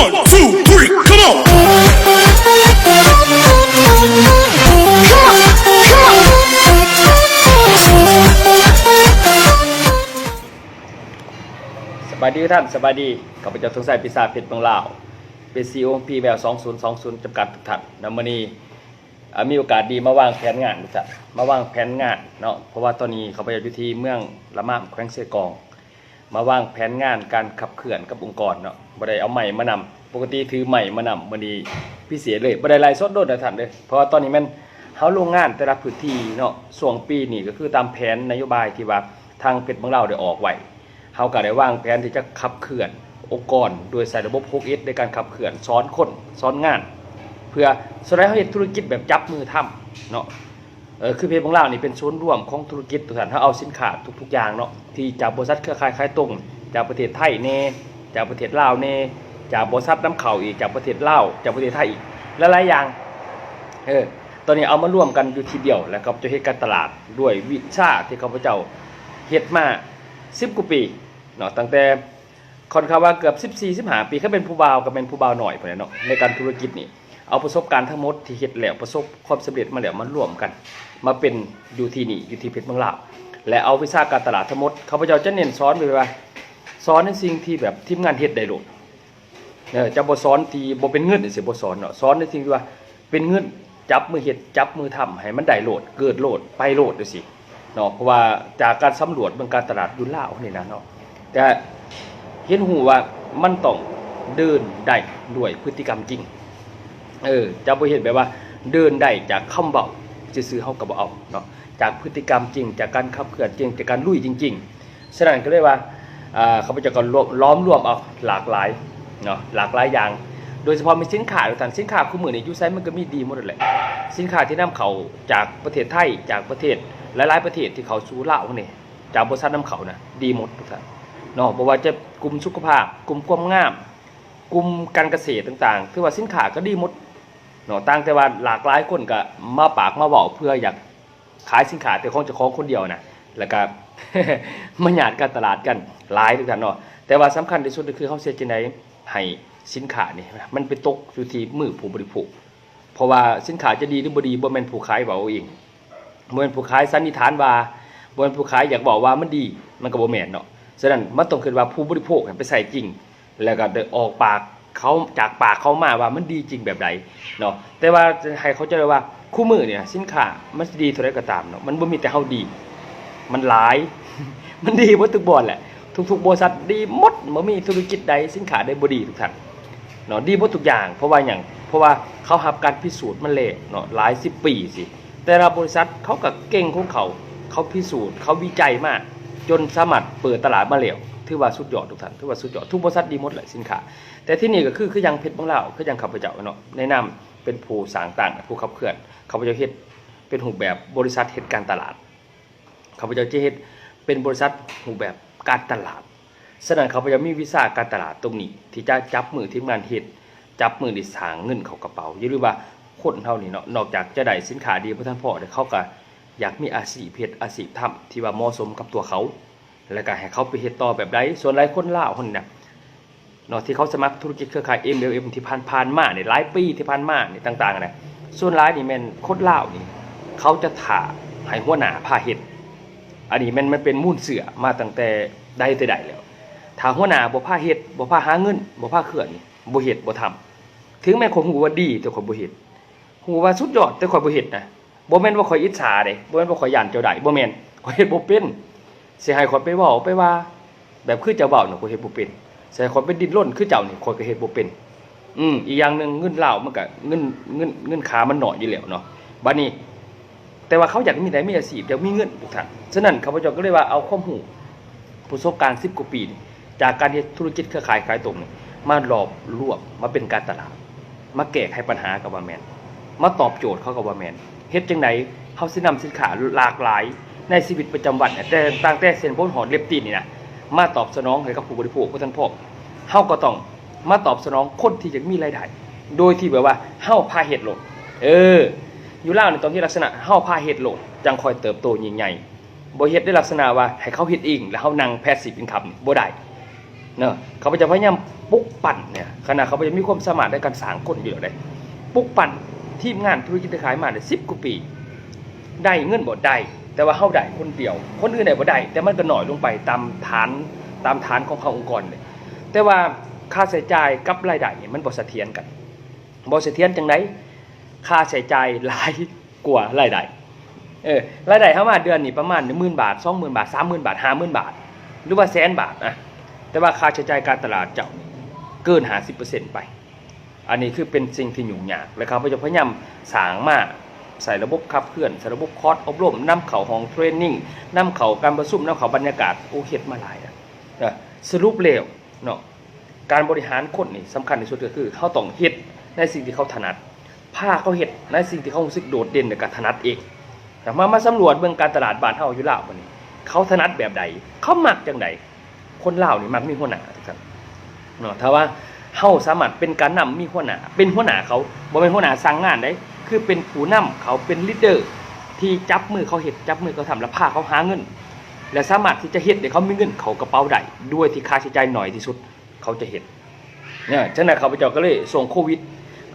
One, two, three, come on. Come on, come on. สบายดีท่านสบายดีข้าพเจ้าทงชัยปีศาจเพชรเมืองลาวเป็นซีโอพีแวว2020จำกัดทุกท่านนำมานีอ่ามีโอกาสดีมาวางแผนงานทุกท่านมาวางแผนงานเนาะเพราะว่าตอนนี้ข้าพเจ้าอยู่ที่เมืองละมามแขวงเซกอง มาวางแผนงานการขับเคลื่อนกับองค์กรเนาะบ่ได้เอาใหม่มานำปกติถือใหม่มานำมื้อนี้พิเศษเลยบ่ได้ไล่สดโดดนะท่านเด้อเพราะว่าตอนนี้มันเฮาลงงานแต่ละพื้นที่เนาะช่วงปีนี้ก็คือตามแผนนโยบายที่ว่าทางเพชรเมืองลาได้ออกไว้เฮาก็ได้วางแผนที่จะขับเคลื่อนองค์กร โดยใส่ระบบ 6S ในการขับเคลื่อนซ้อนคนซ้อนงาน เพื่อสไลด์เขาเห็นธุรกิจแบบจับมือทำเนาะ เออคือเพจของเรานี่เป็นศูนย์รวมของธุรกิจทุกท่านถ้าเอาสินค้าทุก ๆ อย่างเนาะที่จากบริษัทเครือข่ายขายตรง จากประเทศไทยเน่จากประเทศลาวเน่จากบริษัทน้ำเข่าอีกจากประเทศลาวจากประเทศไทยอีกและหลายอย่างเออตอนนี้เอามาร่วมกันอยู่ทีเดียวแล้วก็จะเฮ็ดการตลาดด้วยวิชาที่ข้าพเจ้าเฮ็ดมาสิบกว่าปีเนาะตั้งแต่คอนคาว่าเกือบ 14 15ปีเขาเป็นผู้บ่าวก็เป็นผู้บ่าวหน่อยพอเนาะในการธุรกิจนี่ เอาประสบการณ์ทั้งหมดที่เฮ็ดแล้วประสบความสำเร็จมาแล้วมารวมกัน มาเป็นอยู่ที่นี่อยู่ที่เพชรเมืองลาวและเอาวิชาการตลาดทั้งหมดข้าพเจ้าจะเน้นสอนไปว่าสอนในสิ่งที่แบบทีมงานเฮ็ดได้โลดเออจะบ่สอนที่บ่เป็นเงินสิบ่สอนเนาะสอนในสิ่งที่ว่าเป็นเงินจับมือเฮ็ดจับมือทำให้มันได้โหลด เกิดโหลดไปโหลดจังซี่เนาะเพราะว่าจากการสำรวจเมืองการตลาดยุลาวนี่นะเนาะแต่เห็นหูว่ามันต้องเดินได้ด้วยพฤติกรรมจริง เออจะบ่เห็นแบบว่า เดินได้จากคำเบาซื่อเฮาก็บ่เอาเนาะจากพฤติกรรมจริง จากการขับเคลื่อนจริงจากการลุยจริงๆฉะนั้นก็เลยว่าเขาจ้าก็ล้อมรวมเอาหลากหลายเนาะหลากหลายอย่าง โดยเฉพาะมีสินค้าทุกท่านสินค้าคู่มือนี่อยู่ไซมันก็มีดีหมดนั่นแหละสินค้าที่นำเข้าจากประเทศไทยจากประเทศหลายๆประเทศที่เขาสู่ลาวนี่ยจากบริษัทนำเข้านะดีหมดทุกท่านเนาะบ่ว่าจะกลุ่มสุขภาพ กลุ่มความงาม กลุ่มการเกษตรต่างๆ คือว่าสินค้าก็ดีหมด เนาะต่างแต่ว่าหลากหลายคนก็มาปากมาเว้าเพื่ออยากขายสินค้าแต่ของจ้าของคนเดียวนะแล้วก็มาหยาดการตลาดกันหลายทุกท่านเนาะแต่ว่าสำคัญที่สุดก็คือเขาเสียจังไดให้สินค้านี่มันไปตกอยู่ที่มือผู้บริโภคเพราะว่าสินค้าจะดีหรือบ่ดีบ่แม่นผู้ขายเว้าเอาเองบ่แม่นผู้ขายสันนิษฐานว่าบ่แม่นผู้ขายอยากบอกว่ามันดีมันก็บ่แม่นเนาะฉะนั้นมันต้องขึ้นว่าผู้บริโภคไปใส่จริง แล้วก็ได้ออกปาก เขาจากปากเขามาว่ามันดีจริงแบบใดเนาะแต่ว่าให้เขาใจได้ว่าคู่มือเนี่ยสินค้ามันดีเท่าใดก็ตามเนาะมันบ่มีแต่เฮาดี มันหลาย มันดีหมดทุกบอนแหละทุกๆบริษัทดีหมดบ่มีธุรกิจใดสินค้าใดบ่ดีทุกท่านเนาะดีหมดทุกอย่าง เพราะว่าอย่างเพราะว่าเขาหับการพิสูจน์มันเลยเนาะหลายสิบปีสิแต่ละบริษัทเขาก็เก่งของเขาเขาพิสูจน์เขาวิจัยมาก จนสามารถเปิดตลาดมาแล้ว ถือว่าสุดยอดทุกท่านถือว่าสุดยอดทุกบริษัทดีหมดแหละสินค้าแต่ที่นี่ก็คือคือยังเพชรบางเลาคือยังข้าพเจ้าเนาะแนะนำเป็นผู้สางต่างผู้ขับเคลื่อนข้าพเจ้าเฮ็ดเป็นรูแบบบริษัทเฮ็ดการตลาดข้าพเจ้าจะเฮ็ดเป็นบริษัทรูแบบการตลาดฉะนั้นขาพยายามมีวิชาการตลาดตรงนี้ ที่จะจับมือทีมงานเฮ็ดจับมือดิสางเงินเขากระเป๋าอย่าลืมว่าคนเท่านี้เนาะนอกจากจะได้สินค้าดีเพื่อท่านพ่อเดี๋ยวเขาก็อยากมีอาชีพเฮ็ดอาชีพทำที่ว่าเหมาะสมกับตัวเขา แล้วก็ให้เขาไปเฮ็ดต่อแบบใดส่วนหลายคนล่าคนเนี้นะเนาะที่เขาสมัครธุรกิจเครือข่าย MLM ที่ผ่านผ่านมาเนี่ยหลายปีที่ผ่านมาเนี่ยต่างๆนะส่วนหลายนี่แม่นคนลานี่เขาจะถ่าให้หัวหน้าพาเฮ็ดอันนี้มันมันเป็นมูลเสือมาตั้งแต่ใดแต่ใดแล้วถ้าหัวหน้าบ่พาเฮ็ดบ่พาหาเงินบ่พาเคลื่อนบ่เฮ็ดบ่ทำถึงแม้คนฮู้ว่าดีแต่คนบ่เฮ็ดฮู้ว่าสุดยอดแต่คนบ่เฮ็ดนะบ่แม่นว่าข่อยอิจฉาเด้บ่แม่นว่าข่อยย่านเจ้าใดบ่แม่นข่อยเฮ็ดบ่เป็น สิให้ข่อยไปว้าไปว่า แบบคือเจ้าเว้าน่ะข่อเฮ็ดบ่เป็นเสิให้ข่อยไปดิ้นรนคือเจ้าเนี่ข่อยก็เฮ็ดบ่เป็น อืมอีกอย่างหนึ่งเงินเหล่ามันก็เงินเงินเงินขามันหน้อยอยู่แล้วเนาะบัดนี้ แต่ว่าเขาอยากมีได้มีอาชีพอยากมีเงินทุกท่านฉะนั้นข้าพเจ้าก็เลยว่าเอาความรู้ประสบการณ์10กว่าปี จากการเฮ็ดธุรกิจเครือข่ายขายตรงนี่มาหลอมรวมมาเป็นการตลาด มาแก้ไขปัญหากับว่าแมนมาตอบโจทย์เขากับว่าแมนเฮ็ดจังไดเฮาสินำสินค้าหลากหลาย ในชีวิตประจำวันเนี่ยแต่ตั้งแต่เส้นพ้นหอดเล็บตีนนี่นะมาตอบสนองให้กับผู้บริโภคผู้ท่านพ่อเฮาก็ต้องมาตอบสนองคนที่อยากมีรายได้โดยที่แบบว่าเฮาพาเฮ็ดโลดเออ อยู่ล่าในตอนที่ลักษณะเฮาพาเฮ็ดโลดจังคอยเติบโตยิ่งใหญ่บ่เฮ็ดได้ลักษณะว่าให้เขาเฮ็ดเองแล้วเฮานั่งแพสซีฟอินคัมบ่ได้เนาะเขาจ้าพยายามปลุกปั่นเนี่ยขณะเขาจ้ามีความสามารถในการสร้างคนอยู่เลยปลุกปั่นทีมงานธุรกิจขายมาได้สิบกว่าปี ได้เงินบ่ได้ แต่ว่าเฮาได้คนเดียว คนอื่นได้บ่ได้ แต่มันก็หน้อยลงไปตามฐานตามฐานของเขาองค์กรเลยแต่ว่าค่าใช้จ่ายกับรายได้เนี่ยมันบ่เสถียรกันบ่เสถียรจังไดค่าใช้จ่ายหลายกว่ารายได้เออรายได้เฮามาเดือนนี่ประมาณ10,000บาท20,000บาท30,000บาท50,000บาท หรือว่าแสนบาทนะแต่ว่าค่าใช้จ่ายการตลาดเจ้าเกิน50%ไป อันนี้คือเป็นสิ่งที่ยุ่งยากและเขาพยายามสางมา ใส่ระบบขับเคลื่อนใส่ระบบคอร์สอบรมนำเข่าของเทรนนิ่งนำเข่าการประชุมนำเข่าบรรยากาศโอเฮ็ดมาหลายอะนะสรุปเร็วเนาะการบริหารคนนี่สำคัญที่สุดก็คือเขาต้องเฮ็ดในสิ่งที่เขาถนัดพาเขาเฮ็ดในสิ่งที่เขารู้สึกโดดเด่นในการถนัดเองแต่มามาสำรวจเบื้องการตลาดบ้านเฮาอยู่ลาวันนี้ เขาถนัดแบบใด เขามักจังใดคนล่าวนี่มักมีหัวหน้าทุกท่านเนาะถ้าว่าเฮาสามารถเป็นการนำมีหัวหน้าเป็นหัวหน้าเขาบ่เป็นหัวหน้าสั่งงานได้ คือเป็นผู้นำเขาเป็นลีดเดอร์ที่จับมือเขาเฮ็ดจับมือเขาทำแล้วพาเขาหาเงิน และสามารถที่จะเฮ็ดให้เขามีเงินเขากระเป๋าได้ด้วยที่ค่าใช้จ่ายน้อยที่สุดเขาจะเฮ็ดเนี่ยฉะนั้นเขาพเจ้าก็เลยส่งโควิด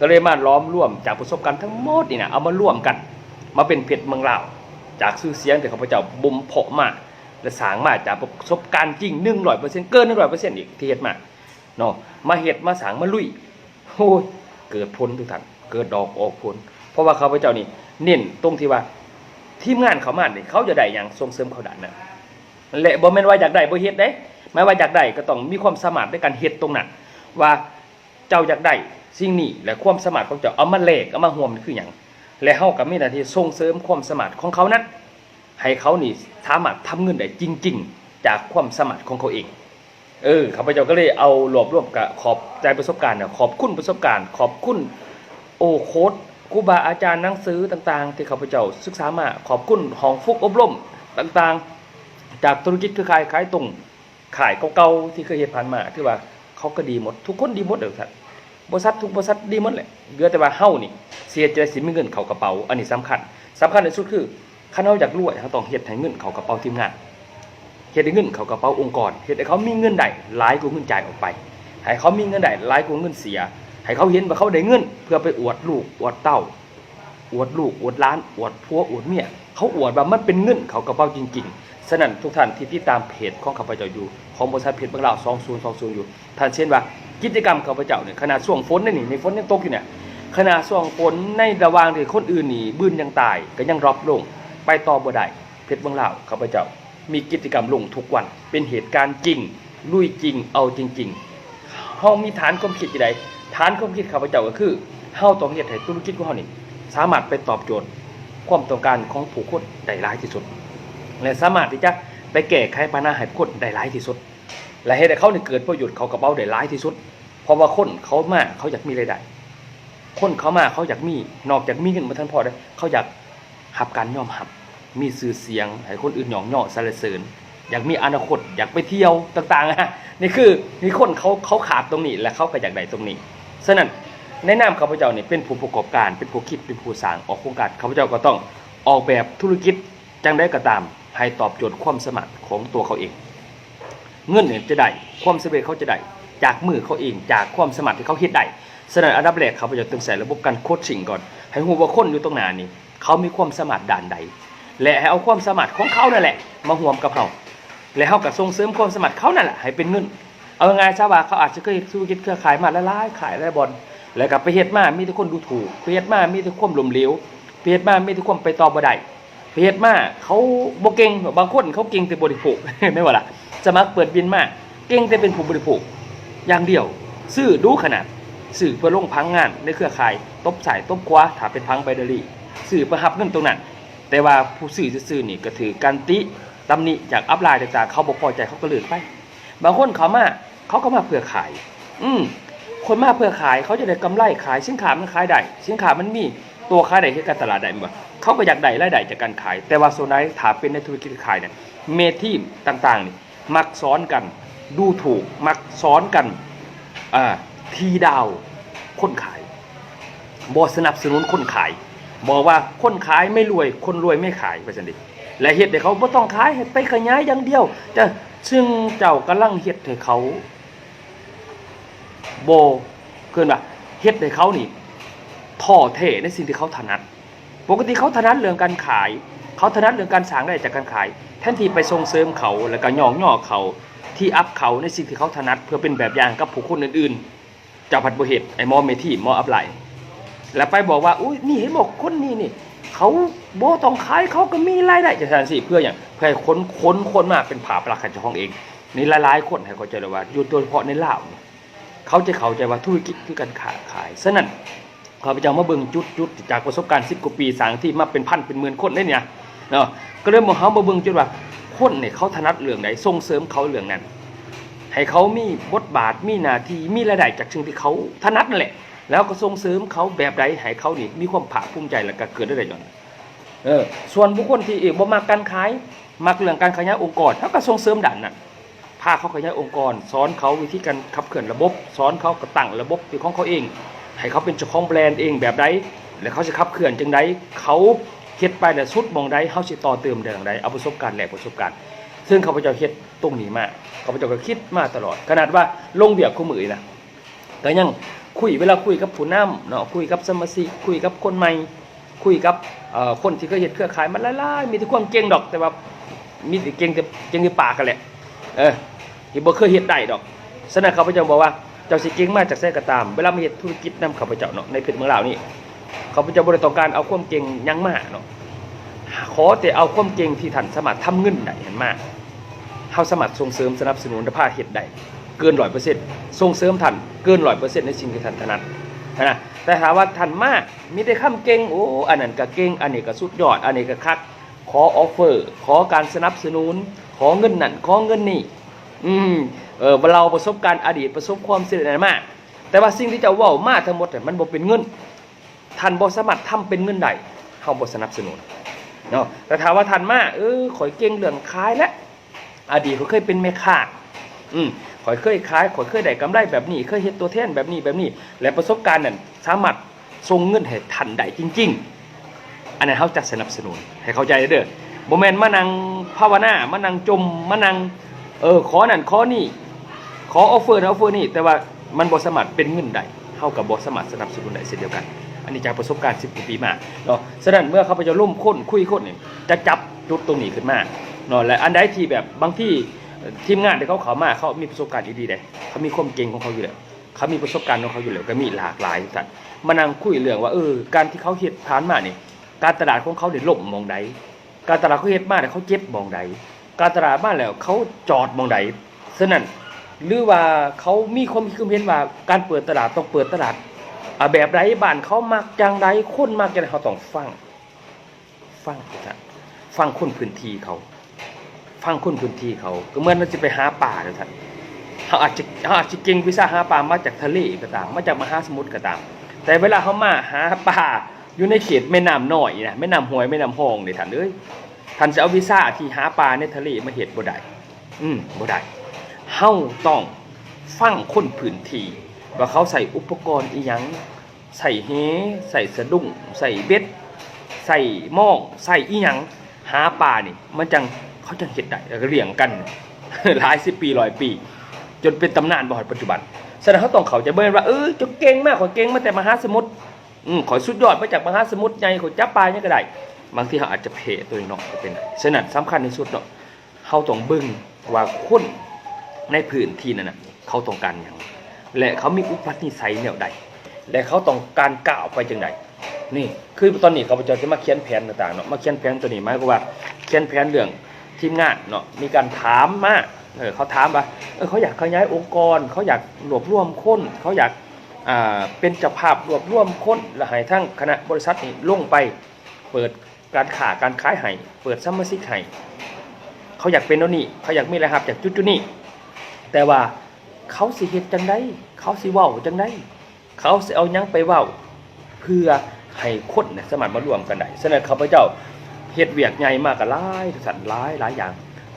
ก็เลยมาล้อมร่วมจากประสบการณ์ทั้งหมดนี่นะเอามาร่วมกัน มาเป็นเพชรเมืองลาว จากชื่อเสียงที่เขาพเจ้าบ่มเพาะมาและสางมาจากประสบการณ์จริง100%เปอร์เซ็นต์เกิน100%อีกที่เฮ็ดมาเนาะมาเห็ดมาสางมาลุยโอ้ยเกิดผลทุกท่านเกิดดอกออกผล ราะว่าเขาพเจ้านี่เน้นตรงที่ว่าทีมงานเขามาเนี่ยเขาจะได้อย่างส่งเสริมเขาดันนะและบ่แม่นว่าอยากได้บ่เฮ็ดเด้หมายว่าอยากได้ก็ต้องมีความสามารถในการเฮ็ดตรงนั้น ว่าเจ้าอยากได้สิ่งนี้และความสามารถของเจ้าเอามาแลกเอามาร่วมนี่คือหยังและเฮาก็มีหน้าที่ส่งเสริมความสามารถของเขานั้นให้เขานี่สามารถทำเงินได้จริง ๆ จากความสามารถของเขาเองเออข้าพเจ้าก็เลยเอารวบรวมกับขอบใจประสบการณ์เนี่ยขอบคุณประสบการณ์ ขอบคุณโอโค้ด ครูบาอาจารย์หนังสือต่างๆ ที่ข้าพเจ้าศึกษามาขอบคุณห้องฟุกอบรมต่างๆ จากธุรกิจเครือข่ายขายตรงขายเก่าๆที่เคยเห็นผ่านมาที่ว่าเขาก็ดีหมด ทุกคนดีหมดเลยครับบริษัททุกบริษัทดีหมดแหละเหลือแต่ว่าเฮานี่ เสียใจสิมีเงินเข้ากระเป๋า อันนี้สำคัญสำคัญที่สุดคือคันเฮาอยากรวยเขาต้องเฮ็ดให้เงินเข้ากระเป๋าทีมงานเฮ็ดให้เงินเขากระเป๋าองค์กรเฮ็ดให้เขามีเงินได้หลายกว่าเงินจ่ายออกไปให้เขามีเงินได้หลายกว่าเงินเสีย ให้เขาเห็นว่าเขาได้เงิน เพื่อไปอวดลูกอวดเต้า อวดลูกอวดล้านอวดผัวอวดเมียเขาอวดว่ามันเป็นเงินเขากระเป๋าจริงๆฉะนั้นทุกท่านที่ติดตามเพจของข้าพเจ้าอยู่ของบริษัทเพจบางลาว2020อยู่ท่านเช่นว่ากิจกรรมข้าพเจ้าเนี่ยขนาดช่วงฝนนี่นี่ในฝนยังตกอยู่เนี่ยขณะช่วงฝนในระหว่างที่คนอื่นหนีบืนยังตายก็ยังรอบลง ไปต่อบ่ได้เพชรเมืองลาวข้าพเจ้า มีกิจกรรมลงทุกวัน เป็นเหตุการณ์จริงลุยจริงเอาจริงๆเฮามีฐานความคิดอยู่ใด ฐานความคิดข้าพเจ้าก็คือเฮาต้องเฮ็ดให้ธุรกิจของเฮานี่สามารถไปตอบโจทย์ ความต้องการของผู้คนได้หลายที่สุด และสามารถที่จะไปแก้ไขปัญหาให้ผู้คนได้หลายที่สุด และเฮ็ดให้เขานี่เกิดประโยชน์เขากระเป๋าได้หลายที่สุด เพราะว่าคนเขามาเขาอยากมีรายได้คนเขามาเขาอยากมีนอกจากมีเงินมาทันพอได้เขาอยากหับการยอมหับ มีสื่อเสียงให้คนอื่นหยองย่อสรรเสริญอยากมีอนาคตอยากไปเที่ยวต่างๆอะนี่คือนี่คนเขาเขาขาดตรงนี้และเขาก็อยากได้ตรงนี้ ฉะนั้นในนามข้าพเจ้าเนี่ยเป็นผู้ประกอบการเป็นผู้คิดเป็นผู้สร้างออกโครงการข้าพเจ้าก็ต้องออกแบบธุรกิจจังได้ก็ตาม ให้ตอบโจทย์ความสมัครของตัวเขาเอง เงินเนี่ยจะได้ความสำเร็จเขาจะได้จากมือเขาเองจากความสมัครที่เขาเฮ็ดได้ฉะนั้นอันดับแรกเขาพเจะต้องใส่ระบบการโคชชิ่งก่อน ให้รู้ว่าคนอยู่ตรงหน้านี่เขามีความสามารด้านใด และให้เอาความสามารของเขานั่นแหละ มาห่วมกับเขาและเขาก็ส่งเสริมความสามารเขานั่นแหละให้เป็นเงิน เอาไง่ายๆซะว่าเขาอาจจะเคยธุรกิจเครือข่ายมาละลายขายละบอลแล้วก็ไปเฮ็ดมามีแต่คนดูถูกไปเฮ็ดมามีแต่ความล้มเหลวไปเฮ็ดมามีแต่ความไปต่อบ่ได้ไปเฮ็ดมาเขาบ่เก่งบางคนเขาเก่งแต่บริโภคไม่ว่าล่ะสมัครเปิดบินมาเก่งแต่เป็นผู้บริโภคอย่างเดียวซื้อดูขนาดซื้อเพื่อลงพังงานในเครือข่ายตบสายตบขวาถ้าเป็นพังไบเดอรี่ซื้อเพื่อรับเงินตรงนั้น แต่ว่าผู้ซื้อซื่อนี่ก็ถือการติตำหนิจากอัพไลน์ต่างๆเขาบอกพอใจเขาก็เลือกไป บางคนเขามา เขาก็มาเพื่อขาย อืมคนมาเพื่อขายเขาจะได้กำไรขายสินค้ามันขายได้สินค้ามันมีตัวขายได้ที่การตลาดได้บ่เขาก็อยากได้รายได้จากการขาย แต่ว่าโซนไหนถาเป็นในธุรกิจขายเนี่ยเมทีมต่างๆนี่มักซ้อนกัน ดูถูกมักซ้อนกันอ่าทีดาวคนขายบอสนับสนุนคนขายบอกว่าคนขายไม่รวยคนรวยไม่ขายไปสันดิและเฮ็ดให้เขาบ่ต้องขายให้ไปขยายอย่างเดียวจะซึ่งเจ้ากำลังเฮ็ดให้เขา โบเกินว่าเฮ็ดให้เขานี่ท่อเทในสิ่งที่เขาถนัด ปกติเขาถนัดเรื่องการขาย เขาถนัดเรื่องการสร้างได้จากการขาย แทนที่ไปส่งเสริมเขาแล้วก็ย่องย่อเขาที่อัพเขาในสิ่งที่เขาถนัด เพื่อเป็นแบบอย่างกับผู้คนอื่นๆจ้าผัดบเหตุไอ้หมอเมที่หมออัพไหลแล้วไปบอกว่าอุ้ยนี่เห็นบอกคนนี้นี่เขาโบต้องขายเขาก็มีรายได้จะทันสิเพื่ออย่างเพื่อให้คนคนคนมาเป็นผาปลักขันเจ้าของเองนี่หลายๆคนให้เขาใจเลยว่าอยู่โดยเฉพาะในลาวนี่ เขาจะเข้าใจว่าธุรกิจคือการค้าขายฉะนั้นข้าพเจ้ามาเบิ่งจุดจุดจากประสบการณ์10กว่าปีสางที่มาเป็นพันเป็นหมื่นคนได้เนี่ยเนาะก็เลยมาเฮามาเบิ่งจุดว่าคนเนี่ยเขาถนัดเรื่องใดส่งเสริมเขาเรื่องนั้น ให้เขามีบทบาทมีหน้าที่มีรายได้จากสิ่งที่เขาถนัดนั่นแหละ แล้วก็ส่งเสริมเขาแบบใดให้เขานี่มีความภาคภูมิใจแล้วก็เกิดได้ได้ย้อนเออส่วนบุคคลที่เอกบ่มักการขายมักเรื่องการขยายองค์กรเขาก็ส่งเสริมด้านนั้น พาเขาขยายองค์กร สอนเขาวิธีการขับเคลื่อนระบบ สอนเขากระตั้งระบบเป็นของเขาเอง ให้เขาเป็นเจ้าของแบรนด์เองแบบใดแล้วเขาจะขับเคลื่อนจังใดเขาเฮ็ดไปแต่สุดมองใดเขาสิต่อเติมได้อย่างใดเอาประสบการณ์แหลกประสบการณ์ ซึ่งเขาพเจ้าเฮ็ดตรงนี้มาเขาพเจ้าก็คิดมาตลอด ขนาดว่าลงเบียบคู่มือนะก็ยังคุยเวลาคุยกับผู้นำเนาะคุยกับสมาชิกคุยกับคนใหม่คุยกับคนที่เคยเฮ็ดเครือข่ายมันหลายๆมีแต่ความเก่งดอกแต่ว่ามีแต่เก่งแต่เก่งในปากกันแหละ เออที่บ่เคยเฮ็ดได้ดอกฉะนั้าพเจ้าบอกว่าเจ้าสิเก่งมาจากไสก็ตาม เวลามาเฮ็ดธุรกิจนำเขาพเจ้าเนาะในเพชรเมืองลาวนี่เขาพเจ้าบ่ได้ต้องการเอาความเก่งยังมาเนาะขอแต่เอาความเก่งที่ท่านสามารถทำเงินได้เห็นมาเฮาสามารถส่งเสริมสนับสนุนภาเฮ็ดได้เกินร้อยเปอร์เซ็นต์ส่งเสริมท่านเกินร้อยเปอร์เซ็นต์ในสิ่งที่ท่านถนัดนะแต่ถามว่าท่านมากมีแต่คำเก่งโอ้อันนั้นก็เก่งอันนี้ก็สุดยอดอันนี้ก็คัก ขอออฟเฟอร์ ขอการสนับสนุน ขอเงินนั่น ขอเงินนี่ อืม เออเราประสบการณ์อดีตประสบความสำเร็จไรมาก แต่ว่าสิ่งที่เจะว่ามาทั้งหมดมันบ่เป็นเงิน ท่านบ่สามารถทำเป็นเงินได้เฮาบ่สนับสนุน เนาะ แต่ถามว่าท่านมา เออข่อยเก่งเรื่องขายและ อดีตเขาเคยเป็นแม่ค้า อืมข่อยเคยขายข่อยเคยได้กำไรแบบนี้ เคยเฮ็ดตัวแทนแบบนี้แบบนี้ และประสบการณ์นั้นสามารถส่งเงินให้ทันได้จริง ๆ อันนั้นเขาจะสนับสนุนให้เข้าใจเด้อบ่แมนมานังภาวนามานังจมมานังเออขอนั่นขอนี่ขอออฟเฟอร์นะออฟเฟอร์นี่แต่ว่ามันบ่สามารเป็นเงินได้เท่ากับบ่สามารสนับสนุนได้เช่นเดียวกัน อันนี้จากประสบการณ์10กว่าปีมาเนาะฉะนั้นเมื่อเขาไปจะร่วมค้นคุยค้นเนี่ยจะจับจุดตรงนี้ขึ้นมาเนาะและอันใดที่แบบบางที่ทีมงานที่เขาเขามาเขามีประสบการณ์ดีๆเลยเขามีความเก่งของเขาอยู่แล้วเขามีประสบการณ์ของเขาอยู่แล้วก็มีหลากหลายสัตว์มานั่งคุยเรื่องว่าเออการที่เขาเฮ็ดผ่านมาเนี่ การตลาดของเขาได้ล่มมองใดการตลาดเขาเฮ็ดมาเนี่ยเขาเจ็บมองใดการตลาดมาแล้วเขาจอดมองใดฉะนั้นหรือว่าเขามีความคิดเห็นว่าการเปิดตลาดต้องเปิดตลาดแบบไรบ้านเขามักจังไรคนมักจังไรเขาต้องฟังฟังจ้ะฟังคนพื้นที่เขา ฟังคนพื้นที่เขา ก็เหมื่อนเราจะไปหาป่าเลยท่านเขาอาจจะเขาอาจจะเก่งวิชาหาป่ามาจากทะเลก็ตาม มาจากมหาสมุทรก็ตาม แต่เวลาเขามาหาป่า อยู่ในเขตแม่น้ำน้อยนะแม่น้ำห้วยแม่น้ำหองนี่ท่านเอ้ยท่านจะเอาวีซ่าที่หาปลาในทะเลมาเห็ดบ่ได้อืมบ่ได้เฮาต้องฟังคนพื้นที่ว่าเขาใส่อุปกรณ์อีหยังใส่เฮใส่สะดุ้งใส่เบ็ดใส่หม้องใส่อีหยังหาปลานี่ มันจังเขาจังเห็ดได้เลี้ยงกันหลายสิบปีร้อยปี จนเป็นตำนานบอดปัจจุบันแสดงเขาต้องเขาจะเบิ่งว่าเออจะเก่งมากขอยเก่งมาแต่มหาสมุทร อืมขอยสุดยอดมาจากมหาสมุทรใหญ่ขอยจับปลาเนี่ยก็ได้ บางทีเขาอาจจะเพตัวน้อยก็เป็นได้ฉะนั้นสำคัญที่สุดเนาะเขาต้องเบิ่งว่าคนในพื้นที่นั้นนะเขาต้องการหยังและเขามีอุปนิสัยแนวใด และเขาต้องการก้าวไปจังใดนี่คือตอนนี้เขาพเจ้าจะมาเขียนแผนต่างๆเนาะมาเขียนแผนตัวนี้หมายความว่าเขียนแผนเรื่องทีมงานเนาะมีการถามมาเออเขาถามว่าเออเขาอยากขยายองค์กร เขาอยากรวบรวมคนเขาอยาก เป็นเจ้าภาพรวบรวมคนและให้ทั้งคณะบริษัทนี่ลงไปเปิดการขาการขายให้เปิดซัมเมอร์ซิกให้เขาอยากเป็นโน่นนี่เขาอยากมีรายรับจากจุดจุดๆนี้แต่ว่าเขาสิเฮ็ดจังไดเขาสิว้าจังไดเขาสิเอายังไปว้าเพื่อให้คนสามารมารวมกันได้ฉะนั้นข้าพเจ้าเฮ็ดเวียกใหญ่มากกับหลายสัตว์หลายหลายอย่าง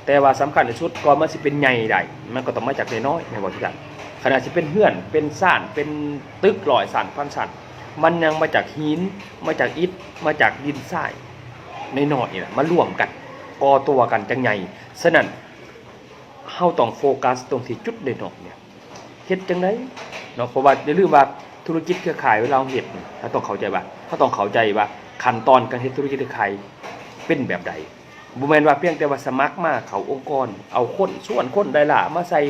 แต่ว่าสำคัญที่สุดก่อนมันสิเป็นใหญ่ได้มันก็ต้องมาจากน้อยในวันที่กัน ขณะที่เป็นเฮือนเป็นซ่านเป็นตึกลอยสั่นพันสั่นมันยังมาจากหินมาจากอิฐมาจากดินทรายใน้อยๆนี่แหละมารวมกันก่อตัวกันจังใหญ่ฉะนั้นเฮาต้องโฟกัสตรงที่จุดน้อยเนี่ยเฮ็ดจังไดเนาะเพราะว่าอย่าลืมว่าธุรกิจเครือข่ายเวลาเราเฮ็ดเราต้องเข้าใจว่าเขาต้องเข้าใจว่าขั้นตอนการเฮ็ดธุรกิจเครือข่ายเป็นแบบใดบ่แม่นว่าเพียงแต่ว่าสมัครมาเขาองค์กร เอาคนส่วนคนได้ล่ะมาใส่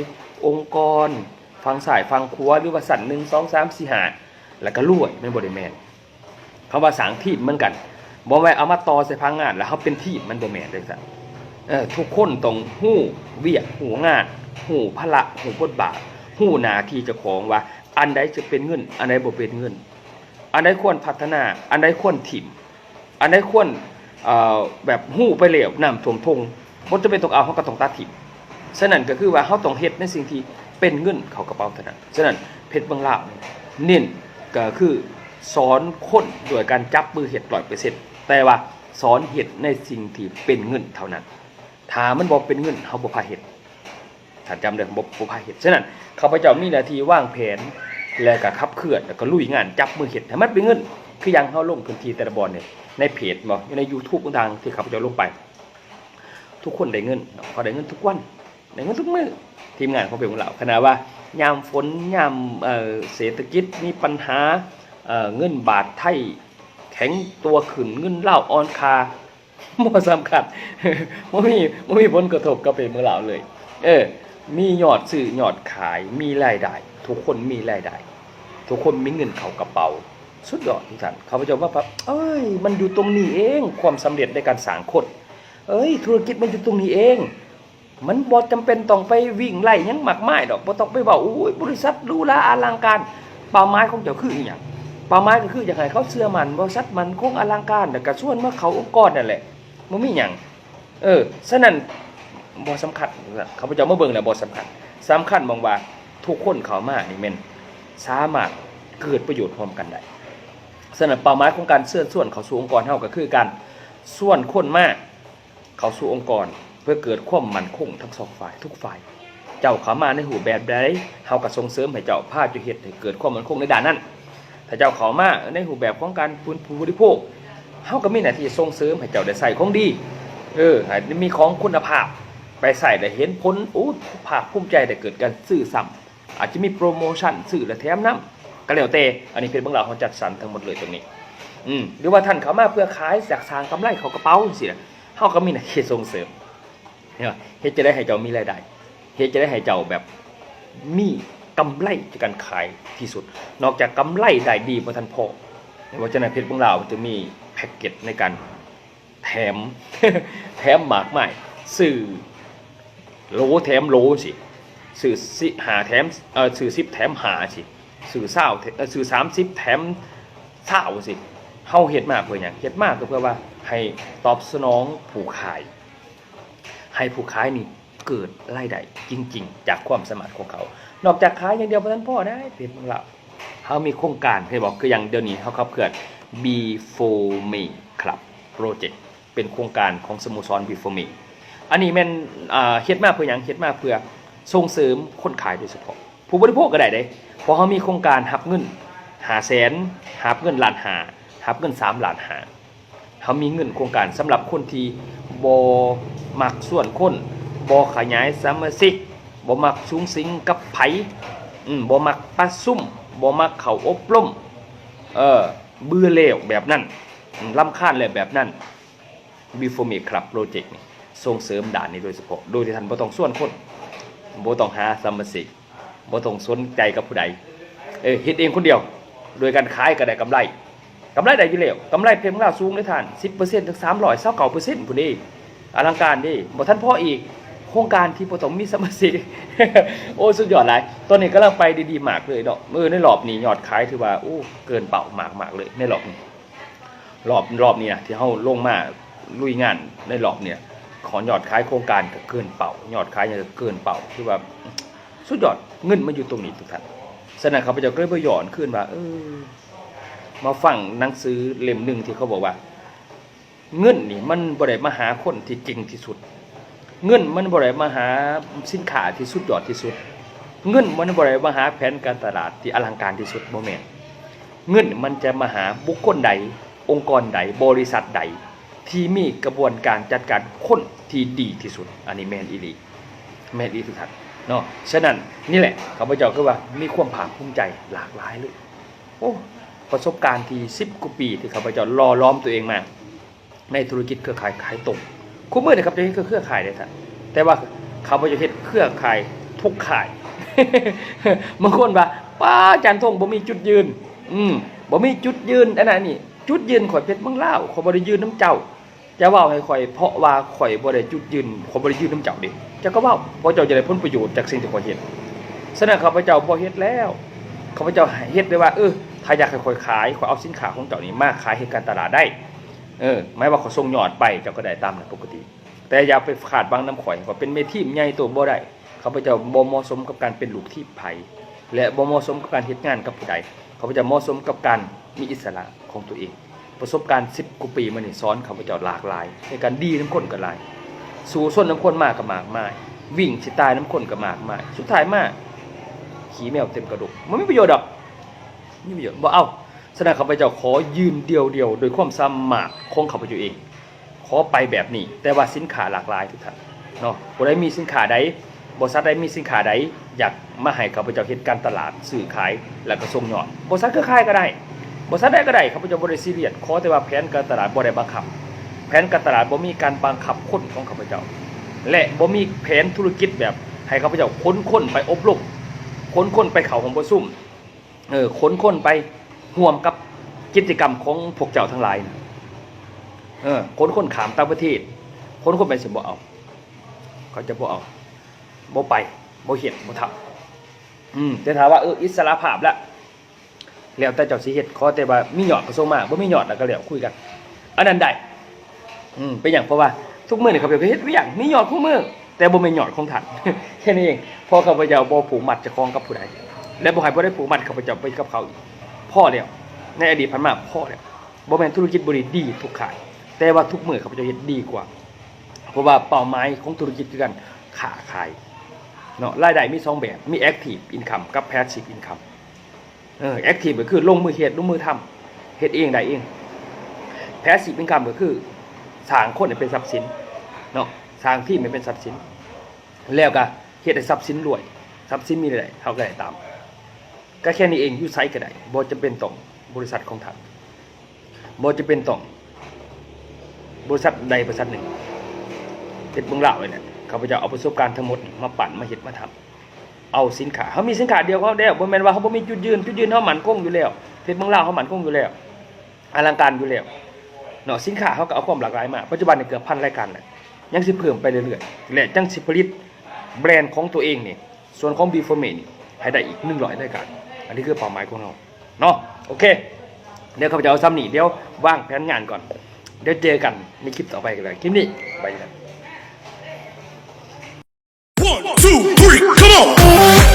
องค์กร ฟังสายฟังคัวหรือว่าสั่น1 2 3 4 5แล้วก็รวยแม่บ่ได้แมนคำว่าสางทีมเหมือนกันบ่แม่นเอามาต่อใส่พังงาน แล้วเฮาเป็นทีมมันบ่แมนเด้อซั่นเออทุกคนต้องหู้เวียกหูงาน หูพละหูบทบาทหูนาที่จะของว่า อันใดจะเป็นเงิน อันใดบ่เป็นเงิน อันใดควรพัฒนา อันใดควรถิ่ม อันใดควรแบบหู้ไปเหลวน้ำท่วมทงบ่จะเป็นต้องเอาเขาก็ต้องตัดถิ่มฉะนั้นก็คือว่าเขาต้องเฮ็ดในสิ่งที่ เป็นเงินเข้ากระเป๋าเท่านั้นฉะนั้นเพชรบางลาบเน้นก็คือสอนคนโดยการจับมือเฮ็ด100%แต่ว่าสอนเฮ็ดในสิ่งที่เป็นเงินเท่านั้นถ้ามันบอกเป็นเงินเขาบ่พาเฮ็ดถ้าจำได้บ่บ่พาเฮ็ดฉะนั้นข้าพเจ้ามีหน้าที่วางแผนแล้วก็ขับเคลื่อนแล้วก็ลุยงานจับมือเฮ็ดให้มันเป็นเงินคือย่างเฮาลงพื้นที่แต่ละบอนเนี่ยในเพจบอยู่ใน YouTube ต่างๆที่ข้าพเจ้าลงไป ทุกคนได้เงินเขาได้เงินทุกวัน ได้เงินทุกมื้อทีมงานของเป็นของเราขนาดว่ายามฝนยามเเศรษฐกิจมีปัญหาเเงินบาทไทยแข็งตัวขึ้นเงินเหล้าออนคาบ่สำคัญบ่มีบ่มีผลกระทบกับเป็นเมืองลาวเลย เออ มียอดซื้อยอดขายมีรายได้ ทุกคนมีรายได้ ทุกคนมีเงินเข้ากระเป๋าสุดยอดทุกท่านเขาพเจ้าว่าแบบเอ้ย มันอยู่ตรงนี้เอง ความสำเร็จในการสร้างคน เอ้ย ธุรกิจมันอยู่ตรงนี้เอง มันบ่จำเป็นต้องไปวิ่งไล่ยังมากมายดอกบ่ต้องไปเว้าโอ้ยบริษัทรูหราอลังการเป้าหมายของเจ้าคืออีหยังเป้าหมายก็คืออย่ากให้เขาเชื่อมันบริษัทมันคงอลังการแล้วก็ชวนมาเขาองค์กรนั่นแหละมันมีหยังเออฉะนั้นบ่สำคัญเขาพเจ้ามาเบิ่งแล้วบ่สำคัญสำคัญมองว่าทุกคนเขามานี่แม่นสามารถเกิดประโยชน์พร้อมกันได้ฉะนั้นเป้าหมายของการเชื่อส่วนเขาสู่องค์กรเฮาก็คือการส่วนคนมากเขาสู่องค์กร เพื่อเกิดความมั่นคงทั้งสองฝ่ายทุกฝ่าย เจ้าเขามาในหูแบบใดเฮาก็ส่งเสริมให้เจ้าพาจุเฮ็ดให้เกิดความมั่นคงในด้านนั้น ถ้าเจ้าเขามาในรูแบบของการฟื้นฟูบริโภคเฮาก็มีหน้าที่ส่งเสริมให้เจ้าได้ใส่ของดี เออให้มีของคุณภาพ ไปใส่ได้เห็นผลอู้ภาคภูมิใจได้เกิดการซื้อซ้ำอาจจะมีโปรโมชั่นซื้อและแถมน้ำก็แล้วแต่อันนี้เป็นเบื้องหลังของจัดสรรทั้งหมดเลยตรงนี้อืมหรือว่าท่านเขามาเพื่อขายจากสางกำไรเขากระเป๋าจังซี่นะเฮาก็มีหน้าที่ส่งเสริม เนี่ยเฮ็ดจะได้ให้เจ้ามีรายได้เฮ็ดจะได้ให้เจ้าแบบมีกำไรจากการขายที่สุด นอกจากกำไรได้ดีบ่ทันพอในวัฒนเพชรของเราจะมีแพ็กเกจในการแถมแถมหมากไม้สื่อโลแถมโลสิสื่อสิหาแถมเออสื่อสิบแถมหาสิสื่อเศร้าเออสื่อสามสิบแถมเศร้าสิเฮาเฮ็ดมากเพื่อหยังเฮ็ดมากก็เพื่อว่าให้ตอบสนองผู้ขาย ให้ผู้ขายนี่เกิดรายได้จริง ๆ จากความสามารถของเขา นอกจากขายอย่างเดียวบ่ทันพ่อได้เป็นของเราเขามีโครงการให้บอกคืออย่างเดียวนี้เขาขับเคลื่อน B4 Me Club Project เป็นโครงการของสโมสร B4 Me อันนี้แม่นเฮ็ดมาเพื่อหยังเฮ็ดมาเพื่อส่งเสริมคนขายโดยเฉพาะ ผู้บริโภคก็ได้เด้เพราะเขามีโครงการหับเงินหาแสนหับเงินล้านหาหับเงินสามล้านหา เขามีเงินโครงการสำหรับคนที่บ่มักส่วนคนบ่ขยายสมาชิกบ่มักสูงสิงกับไผอืมบ่มักประซุ่มบ่มักเขาอบรมเออเบื่อแล้วแบบนั้นอืมรำคาญแล้วแบบนั้น Before Me Club Project นี่ส่งเสริมด่านนี้โดยเฉพาะโดยที่ท่านบ่ต้องส่วนคนบ่ต้องหาสมาชิกบ่ต้องสนใจกับผู้ใดเออเฮ็ดเองคนเดียว โดยการขายก็ได้กำไร กำไรได้อยู่แล้วกำไรเพียงล่าสูงเลยท่าน10%ถึง300 29%พุ่นนี่อลังการดิบ่ทันพ่ออีกโครงการที่บ่ต้องมีสมาชิกโอ้สุดยอดหลายตอนนี้กำลังไปดีๆมากเลยเนาะเออในรอบนี้ยอดขายถือว่าโอ้เกินเป้ามากๆเลยในรอบนี้รอบรอบนี้นะที่เฮาลงมาลุยงานในรอบเนี่ยขอยอดขายโครงการก็เกินเป้ายอดขายเนี่ยเกินเป้าคือว่าสุดยอดเงินมันอยู่ตรงนี้ทุกท่านฉะนั้นข้าพเจ้าก็เลยบ่ย้อนขึ้นว่าเออ มาฟังหนังสือเล่มหนึ่งที่เขาบอกว่า เงินนี่มันบ่ได้มาหาคนที่จริงที่สุด เงินมันบ่ได้มาหาสินค้าที่สุดยอดที่สุด เงินมันบ่ได้มาหาแผนการตลาดที่อลังการที่สุดบ่แม่นเงินมันจะมาหาบุคคลใด องค์กรใดบริษัทใด ที่มีกระบวนการจัดการคนที่ดีที่สุดอันนี้แมนอีลีแมนอีทุกท่านเนาะฉะนั้นนี่แหละข้าพเจ้าคือว่ามีความภาคภูมิใจหลากหลายเลยโอ้ ประสบการณ์ที่10กว่าปีที่ข้าพเจ้ารอล้อมตัวเองมา ในธุรกิจเครือข่ายขายตรงคู่มือนี่ยครับจะเฮ็ดเครือข่ายได้ท่านแต่ว่าเขาบ่จะเฮ็ดเครือข่ายทุกข่ายบางคนว่าป้าจารย์ทงบ่มีจุดยืน อืมบ่มีจุดยืนอันนั้นนี่จุดยืนข่อยเพชรเมืองลาข่อยบ่ได้ยืนน้ำเจ้าจะเว้าให้ข่อยเพราะว่าข่อยบ่ได้จุดยืนข่อยบ่ได้ยืนน้ำเจ้าด้เจ้าก็เว้าพราะเจ้าจะได้ผลประโยชน์จากสิ่งที่ข่อยเฮ็ดฉะนั้นข้าพเจ้าบ่เฮ็ดแล้วข้าพเจ้าเฮ็ดได้ว่าเออ ถ้าอยากให้ข่อยขายข่อยเอาสินค้าของเจ้านี่มาขายให้การตลาดได้เออหมายว่าเขาส่งยอดไปเจ้าก็ได้ตามปกติ แต่อย่าไปขาดบางน้ำข่อยเขาเป็นเมทีมใหญ่ตัวบ่ได้เขาพเจ้าบ่เหมาะสมกับการเป็นลูกที่ไผ่และบ่เหมาะสมกับการเฮ็ดงานกับผู้ใดเขาพเจ้าเหมาะสมกับการมีอิสระของตัวเอง ประสบการณ์10กว่าปีมานี่สอนเขาพเจ้าหลากหลาย ในการดีน้ำคนก็หลาย สู่ส้นน้ำคนมากก็มากมาย วิ่งสิตายน้ำคนก็มากมาย สุดท้ายมาขี่แมวเต็มกระดูกมันไม่ประโยชน์ดอก นี่ประโยชน์บ่เอาแสดงข้าพเจ้าขอยืนเดียวเดียวโดยความสามารถของข้าพเจ้าเอง ขอไปแบบนี้ แต่ว่าสินค้าหลากหลายทุกท่านเนาะบ่ได้มีสินค้าใดบริษัทใดมีสินค้าใดอยากมาให้ข้าพเจ้าเฮ็ดการตลาดซื้อขายแล้วก็ส่งยอดบริษัทเครือข่ายก็ได้บริษัทใดก็ได้ข้าพเจ้าบ่ได้ซีเรียสขอแต่ว่าแผนการตลาดบ่ได้บังคับ แผนการตลาดบ่มีการบังคับคนของข้าพเจ้า และบ่มีแผนธุรกิจแบบให้ข้าพเจ้าค้นคนไปอบรมค้นคนไปเข้าของประชุม เออขนคนไปห่วมกับกิจกรรมของพวกเจ้าทั้งหลายนะเออขนคนขามต่างประเทศขนคนไปสิบ่เอาเขาจะบ่เอาบ่ไปบ่เห็นบ่ทำอืมแต่ถามว่าเอออิสระภาพละแล้วแต่เจ้าสิเฮ็ดขอแต่ว่ามียอดก็ส่งมาบ่มียอดแล้วก็แล้วคุยกันอันนั้นได้อืมเป็นอย่างเพราะว่าทุกมื้อนี่เขาไปเฮ็ดเวียงมียอดคู่มื้อแต่บ่ม่นยอดของท่านแค่นี้เองพอข้าพเจ้าบ่ผูกมัดจะคล้องกับผู้ใด และบ่ให้บ่ได้ผูกมัดข้าพเจ้าไปกับเขาอีกพ่อแล้วในอดีตผ่านมาพ่อแล้วบ่แม่นธุรกิจบ่ได้ดีทุกขาย แต่ว่าทุกมื้อข้าพเจ้าเฮ็ดดีกว่า เพราะว่าเป้าหมายของธุรกิจคือกันค้าขายเนาะรายได้มีสองแบบมี active income กับ passive income เออ active ก็คือลงมือเฮ็ดลงมือทำเฮ็ดเองได้เอง passive income ก็คือสร้างคนให้เป็นทรัพย์สินเนาะสร้างที่มันเป็นทรัพย์สิน แล้วก็เฮ็ดให้ทรัพย์สินรวยทรัพย์สินมีได้เท่าก็ได้ตาม ก็แค่นี้เองยูไซก็ได้บ่จะเป็นต้องบริษัทของท่านบ่จะเป็นต้องบริษัทใดบริษัทหนึ่งเฮ็ดเบิ่งลาวเลยเนี่ยเขาพเจ้าเอาประสบการณ์ทั้งหมดมาปั่นมาเฮ็ดมาทำเอาสินค้าเขามีสินค้าเดียวเขาแล้วบ่แมนว่าเขาบ่มีจุดยืนจุดยืนเขาหมันคงอยู่แล้วเฮ็ดเบิ่งลาวเขาหมันคงอยู่แล้วอลังการอยู่แล้วเนาะสินค้าเขาก็เอาความหลากหลายมาปัจจุบันเนี่ยเกือบพันรายการแล้วยังสิเพิ่มไปเรื่อยๆและจังสิผลิตแบรนด์ของตัวเองเนี่ยส่วนของ b ีฟอร์เมนี่ให้ได้อีก100รายการ อันนี้คือเป้าหมายของเราเนาะโอเค เดี๋ยวข้าพเจ้าเอาซ้ำหนีเดี๋ยวว่างแผนงานก่อน เดี๋ยวเจอกันในคลิปต่อไปกันเลยคลิปนี้ไปกัน One, two, three, come on!